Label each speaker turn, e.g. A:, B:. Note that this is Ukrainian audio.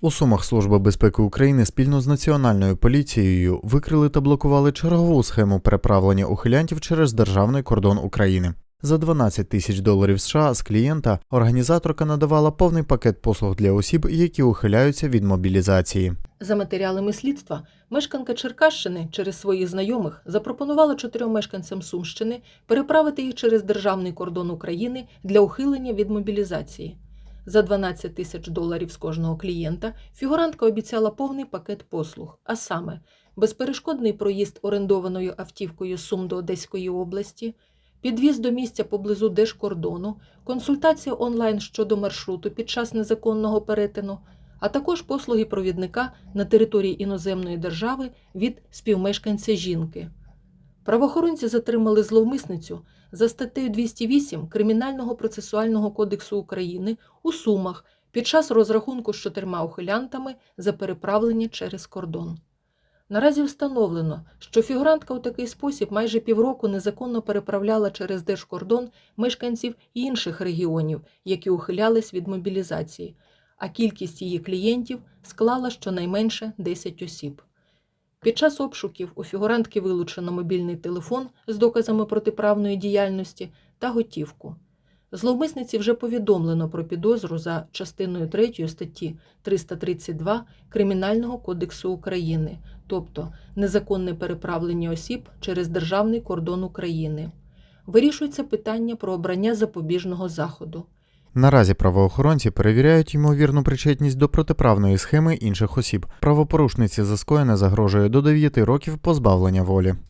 A: У Сумах Служба безпеки України спільно з Національною поліцією викрили та блокували чергову схему переправлення ухилянтів через державний кордон України. За 12 тисяч доларів США з клієнта організаторка надавала повний пакет послуг для осіб, які ухиляються від мобілізації.
B: За матеріалами слідства, мешканка Черкащини через своїх знайомих запропонувала чотирьом мешканцям Сумщини переправити їх через державний кордон України для ухилення від мобілізації. За 12 тисяч доларів з кожного клієнта фігурантка обіцяла повний пакет послуг, а саме безперешкодний проїзд орендованою автівкою Сум до Одеської області, підвіз до місця поблизу держкордону, консультація онлайн щодо маршруту під час незаконного перетину, а також послуги провідника на території іноземної держави від співмешканця жінки. Правоохоронці затримали зловмисницю за статтею 208 Кримінального процесуального кодексу України у Сумах під час розрахунку з чотирма ухилянтами за переправлення через кордон. Наразі встановлено, що фігурантка у такий спосіб майже півроку незаконно переправляла через держкордон мешканців інших регіонів, які ухилялись від мобілізації, а кількість її клієнтів склала щонайменше 10 осіб. Під час обшуків у фігурантки вилучено мобільний телефон з доказами протиправної діяльності та готівку. Зловмисниці вже повідомлено про підозру за частиною 3 статті 332 Кримінального кодексу України, тобто незаконне переправлення осіб через державний кордон України. Вирішується питання про обрання запобіжного заходу.
A: Наразі правоохоронці перевіряють ймовірну причетність до протиправної схеми інших осіб. Правопорушниці за скоєне загрожує до 9 років позбавлення волі.